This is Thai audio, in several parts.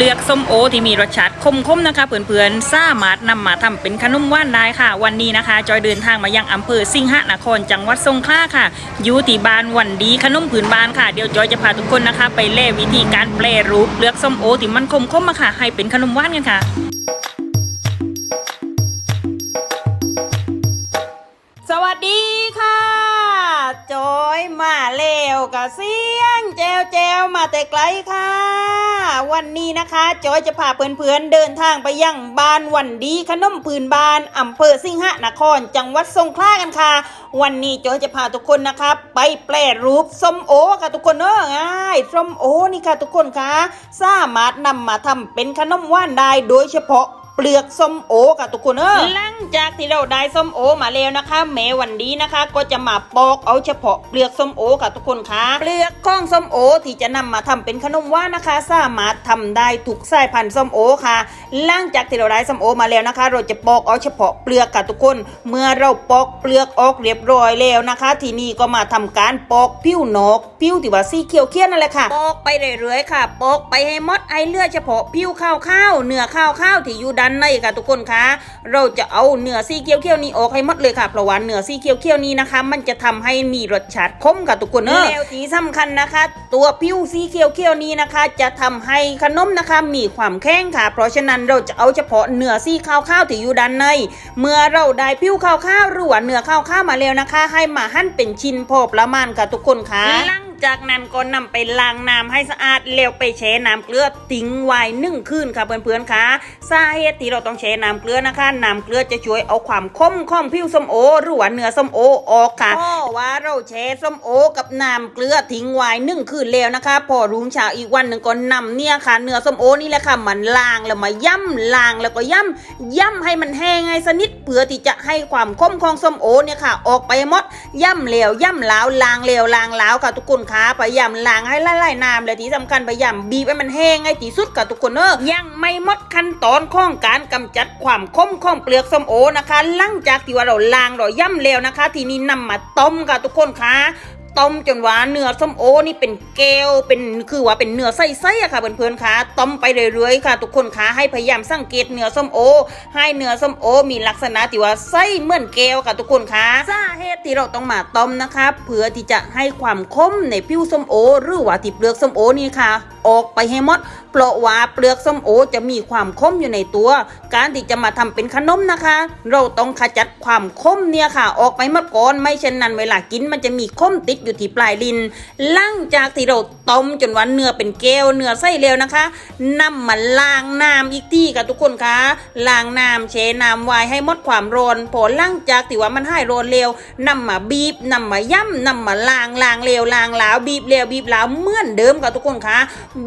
ปลือกส้มโอที่มีรสชาติคมๆนะคะเพื่อนๆสามารถนำมาทำเป็นขนมว่านได้ค่ะ วันนี้นะคะ จอยเดินทางมายังอำเภอสิงหนครจังหวัดสงขลาค่ะอยู่ที่บ้านวันดีขนมผืนบ้านค่ะเดี๋ยวจอยจะพาทุกคนนะคะ ไปเล่วิธีการแปรรูปเปลือกส้มโอที่มันคมๆมาค่ะ ให้เป็นขนมว่านกันค่ะ กับเสียงแจวแจวมาแต่ไกลค่ะ วันนี้นะคะ จอยจะพาเพื่อนๆเดินทางไปยังบ้านวันดีขนมพื้นบ้านอำเภอสิงหนคร จังหวัดสงขลากันค่ะ วันนี้จอยจะพาทุกคนนะคะ ไปแปรรูปส้มโอค่ะทุกคนเออง่ายส้มโอนี่ค่ะทุกคนค่ะสามารถนำมาทำเป็นขนมว่านได้โดยเฉพาะ เปลือกส้มโอค่ะทุกคนเออหลังจากที่เราได้ส้มโอมาแล้วนะคะ แม้วันนี้นะคะ ก็จะมาปอกเอาเฉพาะเปลือกส้มโอค่ะทุกคนค่ะเปลือกของส้มโอที่จะนำมาทำเป็นขนมว่านนะคะ สามารถทำได้ทุกสายพันธุ์ส้มโอค่ะหลังจากที่เราได้ส้มโอมาแล้วนะคะ เราจะปอกเอาเฉพาะเปลือกค่ะทุกคน เมื่อเราปอกเปลือกออกเรียบร้อยแล้วนะคะ ทีนี้ก็มาทำการปอกผิวนอกผิวที่ว่าสีเขียวเขียนนั่นแหละค่ะปอกไปเรื่อยๆค่ะปอกไปให้หมดไอเลือดเฉพาะผิวข้าวข้าวๆเนื้อข้าวข้าวๆที่อยู่ด้านในค่ะทุกคนคะเราจะเอาเนื้อสีเขียวเขียวๆนี้ออกให้หมดเลยค่ะเพราะว่าเนื้อสีเขียวเขียวๆนี้นะคะ มันจะทำให้มีรสชาติคมค่ะทุกคนเนอะแล้วที่สำคัญนะคะ ตัวผิวสีเขียวเขียวๆนี้นะคะ จะทำให้ขนมนะคะมีความแข็งค่ะ เพราะฉะนั้นเราจะเอาเฉพาะเนื้อสีข้าวข้าวๆที่อยู่ด้านใน เมื่อเราได้ผิวข้าวข้าวๆหรือว่าเนื้อข้าวข้าวๆมาแล้วนะคะ ให้มาหั่นเป็นชิ้นพอประมาณค่ะทุกคนค่ะหลัง จากนั้นก็นำไปล้างน้ำให้สะอาดแล้วไปแช่น้ำเกลือทิ้งไว้หนึ่งคืนค่ะเพื่อนๆค่ะสาเหตุที่เราต้องแช่น้ำเกลือนะคะน้ำเกลือจะช่วยเอาความคมของผิวส้มโอหรือว่าเนื้อส้มโอออกค่ะเพราะว่าเราแช่ส้มโอกับน้ำเกลือทิ้งไว้หนึ่งคืนแล้วนะคะ พอรุ่งเช้าอีกวันหนึ่งก็นำเนี่ยค่ะ เนื้อส้มโอนี่แหละค่ะมันล้างแล้วมาย่ำล้างแล้วก็ย่ำย่ำให้มันแห้งให้สนิทเพื่อที่จะให้ความคมของส้มโอเนี่ยค่ะ ออกไปหมดย่ำเหลวย่ำหลาวล้างเหลวล้างหลาวค่ะทุกคนคะพยายามล้างให้ละลายน้ำและที่สำคัญพยายามบีบให้มันแห้งให้ที่สุดค่ะทุกคนเนอะยังไม่หมดขั้นตอนของการกำจัดความคมของเปลือกส้มโอนะคะ หลังจากที่ว่าเราล้างเราย่ำเหลวนะคะ ทีนี้นำมาต้มค่ะทุกคนค่ะ ต้มจนว่าเนื้อส้มโอนี่เป็นแก้วเป็นคือว่าเป็นเนื้อไส้ๆอะค่ะเพื่อนๆค่ะต้มไปเรื่อยๆค่ะ ทุกคนค่ะให้พยายามสังเกตเนื้อส้มโอ ให้เนื้อส้มโอ มีลักษณะที่ว่าไส้เหมือนแก้วค่ะทุกคนค่ะสาเหตุที่เราต้องมาต้มนะคะเพื่อที่จะให้ความคมในผิวส้มโอ หรือว่าตีบเปลือกส้มโอนี่ค่ะ ออกไปให้หมด เพราะว่าเปลือกส้มโอจะมีความคมอยู่ในตัว การที่จะมาทำเป็นขนมนะคะ เราต้องขจัดความคมเนี่ยค่ะ ออกไปหมดก่อนไม่เช่นนั้นเวลากินมันจะมีคมติดอยู่ที่ปลายลิ้นหลังจากที่เราต้มจนว่าเนื้อเป็นแก้วเนื้อไส้แล้วนะคะนำมาล้างน้ำอีกที่ค่ะทุกคนคะล้างน้ำเชน้ำไว้ให้หมดความร้อนพอหลังจากที่ว่ามันให้ร้อนเร็วนำมาบีบนำมาย่ำนำมาล้างล้างเร็วล้างหลาวบีบเร็วบีบหลาวเหมือนเดิมค่ะทุกคนคะ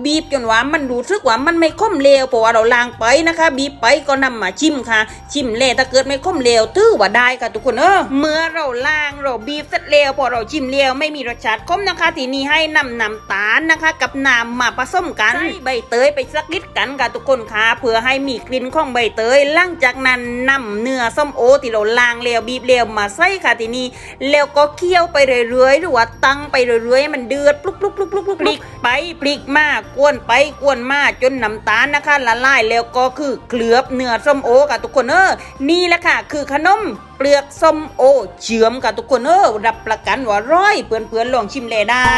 บีบจนว่ามันรู้สึกว่ามันไม่ข้มเลวเพราะว่าเราล้างไปนะคะ บีบไปก็นำมาชิมค่ะ ชิมเลวถ้าเกิดไม่ข้มเลวถือว่าได้ค่ะทุกคนเออเมื่อเราล้างเราบีบเสร็จแล้วพอเราชิมเลวไม่มีรสชาติข้มนะคะ ทีนี้ให้นำน้ำตาลนะคะ กับน้ำมาผสมกันใส่ใบเตยไปสักนิดกันค่ะทุกคนค่ะเพื่อให้มีกลิ่นของใบเตยหลังจากนั้นนำเนื้อส้มโอที่เราล้างเลวบีบเลวมาใส่ค่ะทีนี้แล้วก็เคี่ยวไปเรื่อยๆหรือว่าตั้งไปเรื่อยๆให้มันเดือดปลุกปลุกปลุกปลุกปลุกปลิกไปปลิกมากกวนไปกวนมาจนน้ำตาลนะคะ ละลายแล้วก็คือเกลือบเนื้อส้มโอค่ะทุกคนเออนี่แหละค่ะ คือขนมเปลือกส้มโอเชื่อมค่ะทุกคนเออรับประกันว่าร้อยเพื่อนๆลองชิมเลยได้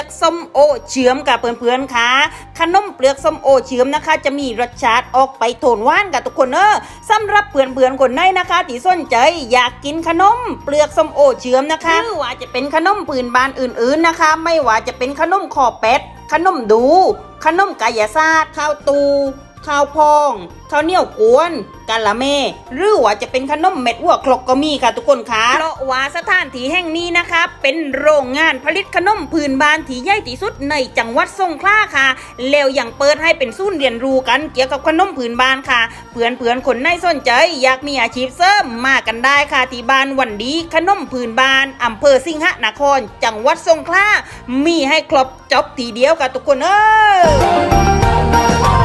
องเปลือกส้มโอเชื่อมกับเพื่อนๆค่ะขนมเปลือกส้มโอเชื่อมนะคะ จะมีรสชาติออกไปโทนหวานกับทุกคนเนอะสำหรับเพื่อนๆคนไหนนะคะที่สนใจอยากกินขนมเปลือกส้มโอเชื่อมนะคะหรือว่าจะเป็นขนมปืนบานอื่นๆนะคะ ไม่ว่าจะเป็นขนมขอเป็ดขนมดู ขนมกายศาสตร์ข้าวตู ข้าวพองข้าวเหนียวกวนกะละเม หรือว่าจะเป็นขนมเม็ดหัวคลกก็มีค่ะทุกคนคะเพราะว่าสถานที่แห่งนี้นะคะ เป็นโรงงานผลิตขนมพื้นบ้านที่ใหญ่ที่สุดในจังหวัดสงขลาค่ะ แล้วยังเปิดให้เป็นศูนย์เรียนรู้กันเกี่ยวกับขนมพื้นบ้านค่ะ เพื่อนเพื่อนคนไหนสนใจ อยากมีอาชีพเสริมมากันได้ค่ะที่บ้านวันดีขนมพื้นบ้านอำเภอสิงหนคร จังหวัดสงขลามีให้ครบจบทีเดียวค่ะทุกคนเออ